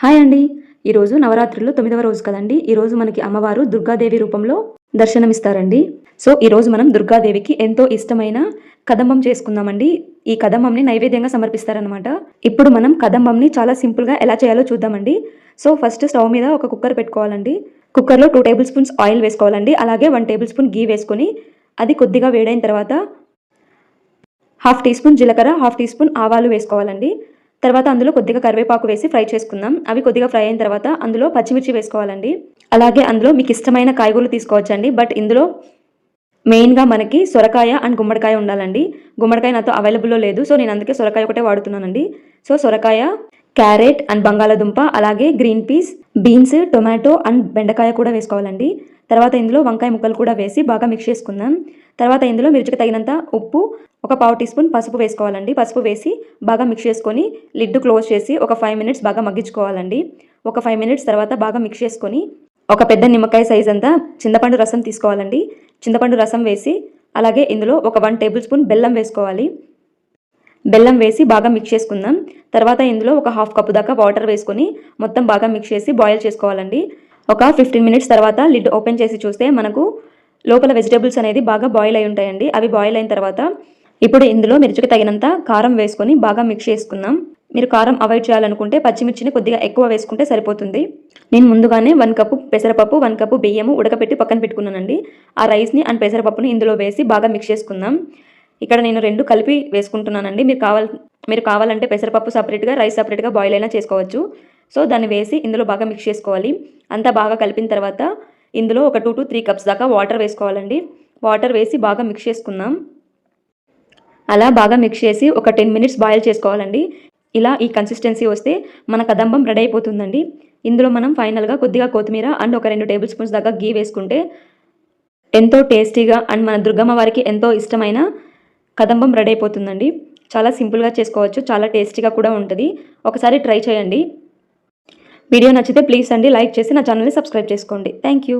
Hi అండి. ఈరోజు నవరాత్రుల్లో తొమ్మిదవ రోజు కదండి. ఈరోజు మనకి అమ్మవారు దుర్గాదేవి రూపంలో దర్శనమిస్తారండి. సో ఈరోజు మనం దుర్గాదేవికి ఎంతో ఇష్టమైన కదంబం చేసుకుందామండి. ఈ కదంబంని నైవేద్యంగా సమర్పిస్తారనమాట ఇప్పుడు మనం కదంబంని చాలా సింపుల్గా ఎలా చేయాలో చూద్దామండి. సో ఫస్ట్ స్టవ్ మీద ఒక కుక్కర్ పెట్టుకోవాలండి. కుక్కర్లో టూ టేబుల్ స్పూన్స్ ఆయిల్ వేసుకోవాలండి. అలాగే వన్ టేబుల్ స్పూన్ గీ వేసుకొని అది కొద్దిగా వేడైన తర్వాత హాఫ్ టీ స్పూన్ జీలకర్ర హాఫ్ టీ స్పూన్ ఆవాలు వేసుకోవాలండి. తర్వాత అందులో కొద్దిగా కరివేపాకు వేసి ఫ్రై చేసుకుందాం. అవి కొద్దిగా ఫ్రై అయిన తర్వాత అందులో పచ్చిమిర్చి వేసుకోవాలండి. అలాగే అందులో మీకు ఇష్టమైన కాయగూరలు తీసుకోవచ్చండి. బట్ ఇందులో మెయిన్గా మనకి సొరకాయ అండ్ గుమ్మడికాయ ఉండాలండి. గుమ్మడికాయ నాతో అవైలబుల్లో లేదు. సో నేను అందుకే సొరకాయ ఒకటే వాడుతున్నానండి. సో సొరకాయ క్యారెట్ అండ్ బంగాళాదుంప అలాగే green peas beans tomato and బెండకాయ కూడా వేసుకోవాలండి. తర్వాత ఇందులో వంకాయ ముక్కలు కూడా వేసి బాగా మిక్స్ చేసుకుందాం. తర్వాత ఇందులో మిర్చికి తగినంత ఉప్పు ఒక పావు టీ స్పూన్ పసుపు వేసుకోవాలండి. పసుపు వేసి బాగా మిక్స్ చేసుకొని లిడ్ క్లోజ్ చేసి ఒక ఫైవ్ మినిట్స్ బాగా మగ్గించుకోవాలండి. ఒక ఫైవ్ మినిట్స్ తర్వాత బాగా మిక్స్ చేసుకొని ఒక పెద్ద నిమ్మకాయ సైజ్ అంతా చింతపండు రసం తీసుకోవాలండి. చింతపండు రసం వేసి అలాగే ఇందులో ఒక వన్ టేబుల్ స్పూన్ బెల్లం వేసుకోవాలి. బెల్లం వేసి బాగా మిక్స్ చేసుకుందాం. తర్వాత ఇందులో ఒక హాఫ్ కప్పు దాకా వాటర్ వేసుకొని మొత్తం బాగా మిక్స్ చేసి బాయిల్ చేసుకోవాలండి. ఒక ఫిఫ్టీన్ మినిట్స్ తర్వాత లిడ్ ఓపెన్ చేసి చూస్తే మనకు లోపల వెజిటేబుల్స్ అనేది బాగా బాయిల్ అయి ఉంటాయండి. అవి బాయిల్ అయిన తర్వాత ఇప్పుడు ఇందులో మిర్చికి తగినంత కారం వేసుకొని బాగా మిక్స్ చేసుకుందాం. మీరు కారం అవాయిడ్ చేయాలనుకుంటే పచ్చిమిర్చిని కొద్దిగా ఎక్కువ వేసుకుంటే సరిపోతుంది. నేను ముందుగానే వన్ కప్పు పెసరపప్పు వన్ కప్పు బియ్యము ఉడకపెట్టి పక్కన పెట్టుకున్నానండి. ఆ రైస్ని అండ్ పెసరపప్పుని ఇందులో వేసి బాగా మిక్స్ చేసుకుందాం. ఇక్కడ నేను రెండు కలిపి వేసుకుంటున్నానండి. మీరు కావాలి మీరు కావాలంటే పెసరపప్పు సపరేట్గా రైస్ సపరేట్గా బాయిల్ అయినా చేసుకోవచ్చు. సో దాన్ని వేసి ఇందులో బాగా మిక్స్ చేసుకోవాలి. అంతా బాగా కలిపిన తర్వాత ఇందులో ఒక టూ టు త్రీ కప్స్ దాకా వాటర్ వేసుకోవాలండి. వాటర్ వేసి బాగా మిక్స్ చేసుకుందాం. అలా బాగా మిక్స్ చేసి ఒక టెన్ మినిట్స్ బాయిల్ చేసుకోవాలండి. ఇలా ఈ కన్సిస్టెన్సీ వస్తే మన కదంబం రెడీ అయిపోతుందండి. ఇందులో మనం ఫైనల్గా కొద్దిగా కొత్తిమీర అండ్ ఒక రెండు టేబుల్ స్పూన్స్ దాకా గీ వేసుకుంటే ఎంతో టేస్టీగా అండ్ మన దుర్గమ్మ వారికి ఎంతో ఇష్టమైన కదంబం రెడీ అయిపోతుందండి. చాలా సింపుల్గా చేసుకోవచ్చు. చాలా టేస్టీగా కూడా ఉంటుంది. ఒకసారి ట్రై చేయండి. వీడియో నచ్చితే ప్లీజ్ అండి లైక్ చేసి నా ఛానల్ని సబ్స్క్రైబ్ చేసుకోండి. Thank you.